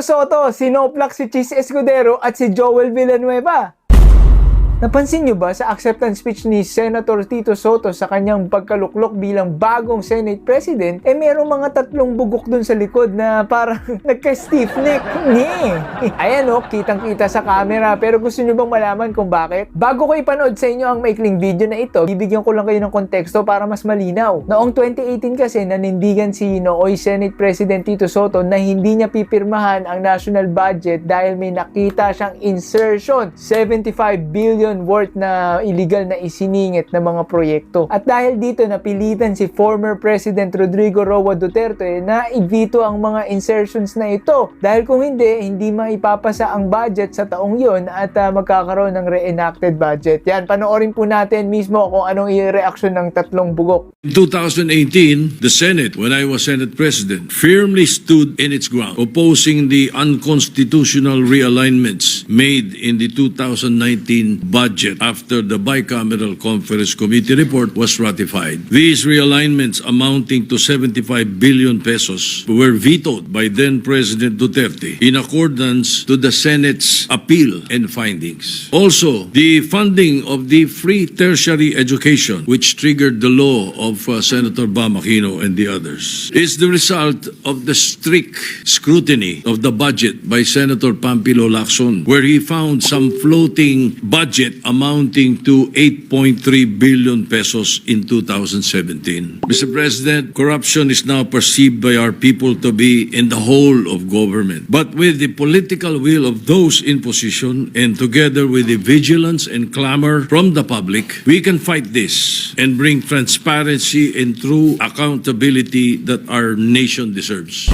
Soto, sinoplak si Chis Escudero at si Joel Villanueva. Napansin nyo ba sa acceptance speech ni Senator Tito Soto sa kanyang pagkaluklok bilang bagong Senate President, eh merong mga tatlong bugok dun sa likod na parang nagka-stiff neck. Ni. Ayan o, kitang-kita sa camera. Pero gusto nyo bang malaman kung bakit? Bago ko ipanood sa inyo ang maikling video na ito, bibigyan ko lang kayo ng konteksto para mas malinaw. Noong 2018 kasi, nanindigan si Nooy Senate President Tito Soto na hindi niya pipirmahan ang national budget dahil may nakita siyang insertion. 75 billion worth na illegal na isiningit na mga proyekto. At dahil dito napilitan si former President Rodrigo Roa Duterte na i-veto ang mga insertions na ito. Dahil kung hindi, hindi maipapasa ang budget sa taong yon at ah, magkakaroon ng reenacted budget. Yan, panoorin po natin mismo kung anong i-reaction ng tatlong bugok. In 2018, the Senate, when I was Senate President, firmly stood in its ground, opposing the unconstitutional realignments made in the 2019 budget after the Bicameral Conference Committee report was ratified. These realignments amounting to 75 billion pesos were vetoed by then President Duterte in accordance to the Senate's appeal and findings. Also, the funding of the free tertiary education, which triggered the law of uh, Senator Bamakino and the others, is the result of the strict scrutiny of the budget by Senator Pampilo Lacson, where he found some floating budget amounting to 8.3 billion pesos in 2017. Mr. President, corruption is now perceived by our people to be in the whole of government. But with the political will of those in position and together with the vigilance and clamor from the public, we can fight this and bring transparency and true accountability that our nation deserves.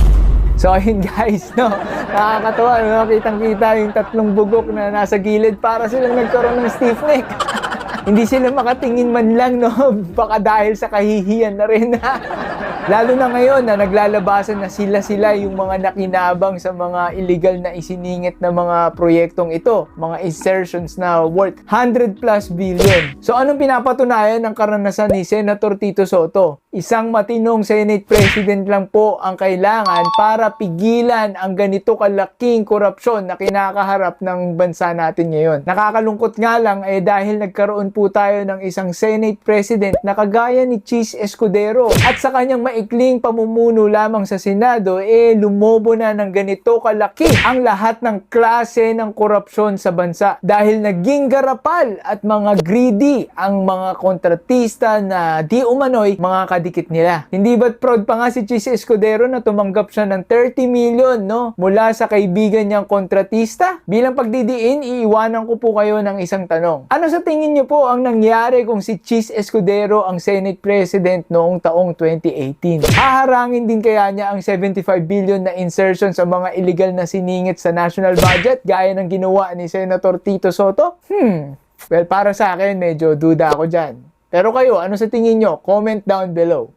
So ayun guys, no, nakakatawa, no, kitang-kita yung tatlong bugok na nasa gilid para silang nagkaroon ng stiff neck. Hindi sila makatingin man lang, no, baka dahil sa kahihiyan na rin. Lalo na ngayon na naglalabasan na sila-sila yung mga nakinabang sa mga illegal na isiningit na mga proyektong ito, mga insertions na worth 100 plus billion. So anong pinapatunayan ng karanasan ni Senator Tito Soto? Isang matinong Senate President lang po ang kailangan para pigilan ang ganito kalaking korupsyon na kinakaharap ng bansa natin ngayon. Nakakalungkot nga lang eh dahil nagkaroon po tayo ng isang Senate President na kagaya ni Cheese Escudero at sa kanyang maikling pamumuno lamang sa Senado eh lumobo na ng ganito kalaki ang lahat ng klase ng korupsyon sa bansa dahil naging garapal at mga greedy ang mga kontratista na di umano'y mga kadikit nila. Hindi ba't proud pa nga si Cheese Escudero na tumanggap siya ng 30 million no mula sa kaibigan niyang kontratista? Bilang pagdidiin, iiwanan ko po kayo ng isang tanong. Ano sa tingin niyo po ang nangyari kung si Cheese Escudero ang Senate President noong taong 2018? Haharangin din kaya niya ang 75 billion na insertion sa mga illegal na siningit sa national budget gaya ng ginawa ni Senator Tito Soto? Hmm. Well, para sa akin, medyo duda ako dyan. Pero kayo, ano sa tingin nyo? Comment down below.